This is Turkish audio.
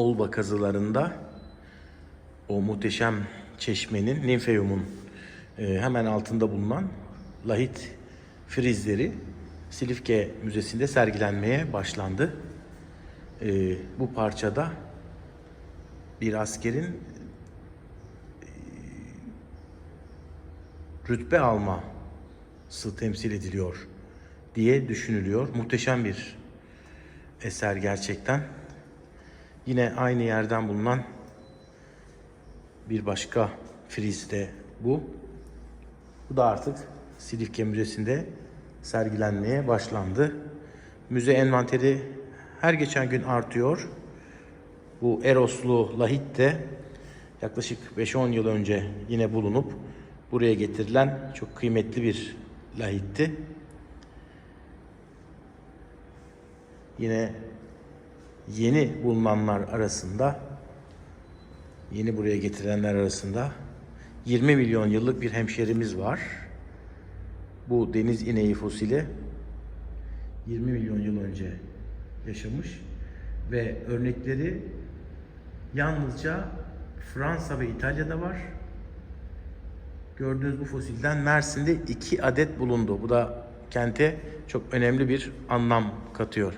Olba kazılarında o muhteşem çeşmenin, Ninfeum'un e, hemen altında bulunan lahit frizleri Silifke Müzesi'nde sergilenmeye başlandı. E, bu parçada bir askerin e, rütbe alması temsil ediliyor diye düşünülüyor. Muhteşem bir eser gerçekten. Yine aynı yerden bulunan bir başka friz de bu. Bu da artık Silifke Müzesi'nde sergilenmeye başlandı. Müze envanteri her geçen gün artıyor. Bu Eroslu lahit de yaklaşık 5-10 yıl önce yine bulunup buraya getirilen çok kıymetli bir lahitti. Yine yeni bulunanlar arasında yeni buraya getirilenler arasında 20 milyon yıllık bir hemşerimiz var. Bu deniz ineği fosili 20 milyon yıl önce yaşamış ve örnekleri yalnızca Fransa ve İtalya'da var. Gördüğünüz bu fosilden Mersin'de iki adet bulundu. Bu da kente çok önemli bir anlam katıyor.